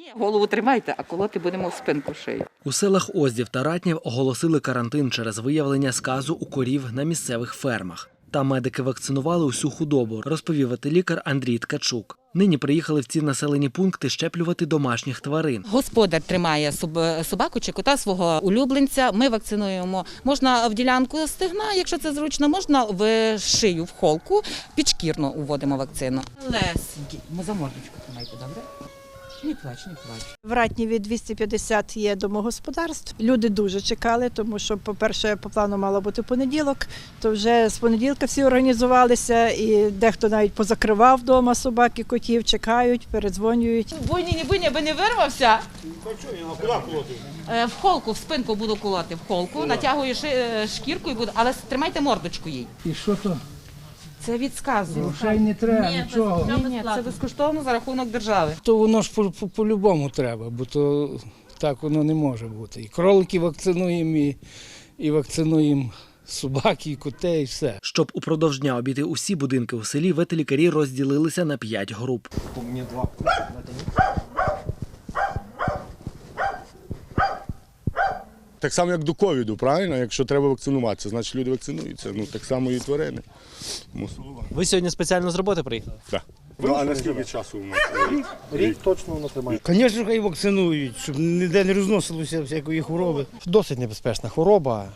Ні, голову тримайте, а колоти будемо в спинку шию. У селах Оздів та Ратнів оголосили карантин через виявлення сказу у корів на місцевих фермах. Там медики вакцинували усю худобу, розповів ветелікар Андрій Ткачук. Нині приїхали в ці населені пункти щеплювати домашніх тварин. Господар тримає соб- собаку чи кота свого улюбленця. Ми вакцинуємо. Можна в ділянку стегна, якщо це зручно, можна в шию, в холку, підшкірно уводимо вакцину. Лесенький. Ми за мордочку тримайте, добре? Не плач, не плач. В Ратніві 250 є домогосподарств. Люди дуже чекали, тому що, по-перше, по плану мало бути понеділок, то вже з понеділка всі організувалися, і дехто навіть позакривав вдома собак і котів, чекають, передзвонюють. Бойні, не бойні, аби не вирвався. Е, В холку, в спинку буду колоти, в холку, натягую ши- е, шкірку і буду, але тримайте мордочку їй. І що то? Це від сказу. Грошей не треба, нічого. Ні, ні, це безкоштовно за рахунок держави. То воно ж по- по- по-любому треба, бо то так воно не може бути. І кролики вакцинуємо, і, і вакцинуємо собаки, котей, і все. Щоб упродовж дня обійти усі будинки у селі, ветелікарі розділилися на п'ять груп. Так само, як до ковіду, правильно? Якщо треба вакцинуватися, значить люди вакцинуються. Ну так само і тварини. Ви сьогодні спеціально з роботи приїхали? Так. Ну, а наскільки часу у нас? Рік точно воно тримає. Звісно, хай вакцинують, щоб ніде не розносилося всякої хвороби. Досить небезпечна хвороба.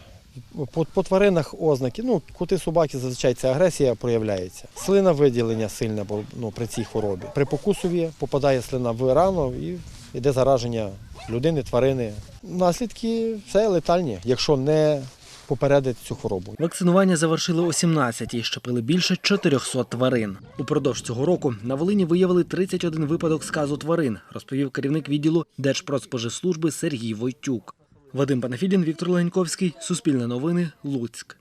По, по тваринах ознаки, ну, коти, собаки, зазвичай ця агресія проявляється. Слина виділення сильне ну, при цій хворобі. При покусові попадає слина в рану і йде зараження людини, тварини. Наслідки все летальні, якщо не попередити цю хворобу. Вакцинування завершили о 17-й, щепили більше 400 тварин. Упродовж цього року на Волині виявили 31 випадок сказу тварин, розповів керівник відділу Держпродспоживслужби Сергій Войтюк. Вадим Панафідін, Віктор Леньковський, Суспільне новини, Луцьк.